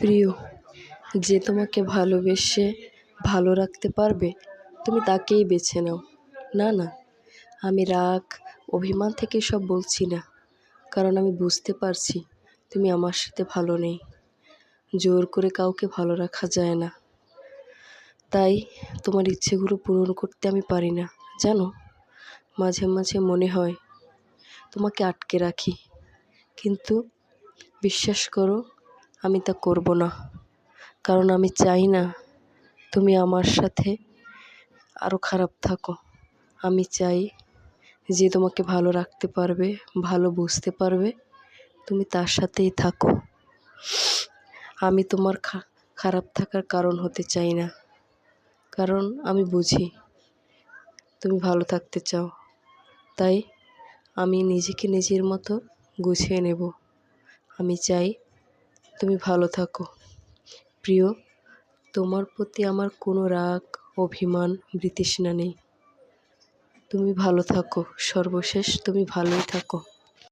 প্রিয়, যে তোমাকে ভালোবেসে ভালো রাখতে পারবে, তুমি তাকেই বেছে নাও। না না, আমি রাগ, অভিমান থেকে সব বলছি না, কারণ আমি বুঝতে পারছি তুমি আমার সাথে ভালো নেই। জোর করে কাউকে ভালো রাখা যায় না। তাই তোমার ইচ্ছেগুলো পূরণ করতে আমি পারি না, জানো? মাঝে মাঝে মনে হয়, তোমাকে আটকে রাখি। কিন্তু বিশ্বাস করো আমি তা করব না। কারণ আমি চাই না তুমি আমার সাথে আরও খারাপ থাকো। আমি চাই যে তোমাকে ভালো রাখতে পারবে, ভালো বুঝতে পারবে, তুমি তার সাথেই থাকো। আমি তোমার খারাপ থাকার কারণ হতে চাই না। কারণ আমি বুঝি তুমি ভালো থাকতে চাও। তাই আমি নিজেকে নিজের মতো গুছিয়ে নেব। আমি চাই তুমি ভালো থাকো। প্রিয়, তোমার প্রতি আমার কোনো রাগ, অভিমান, বিতৃষ্ণা নেই। তুমি ভালো থাকো। সর্বশেষ তুমি ভালোই থাকো।